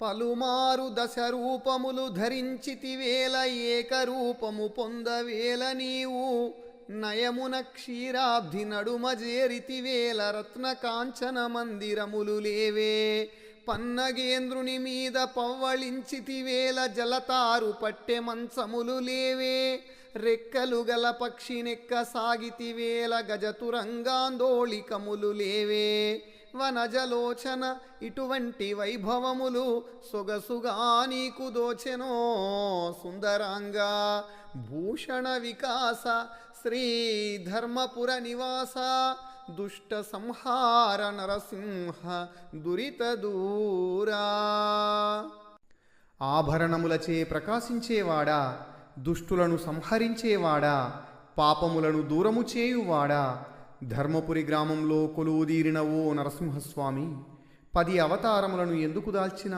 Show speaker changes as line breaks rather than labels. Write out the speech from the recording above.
పలుమారు దశ రూపములు ధరించితివేల ఏకరూపము పొందవేల నీవు. నయమున క్షీరాబ్ధి నడుమ చేరితివేల రత్న కాంచన మందిరములు లేవే. పన్నగేంద్రుని మీద పవ్వళించితివేల జలతారు పట్టె మంచములు లేవే. రెక్కలు గల పక్షినెక్క సాగితివేల గజతురంగాందోళికములు లేవే. వనజలోచన ఇటువంటి వైభవములు సొగసుగా నీకు దోచెనో సుందరాంగా భూషణ వికాస శ్రీ ధర్మపుర నివాస దుష్ట సంహార నరసింహ దురిత దూరా. ఆభరణములచే ప్రకాశించేవాడా దుష్టులను సంహరించేవాడా పాపములను దూరము చేయువాడా ధర్మపురి గ్రామంలో కొలువుదీరిన ఓ నరసింహస్వామి పది అవతారములను ఎందుకు దాల్చినావు?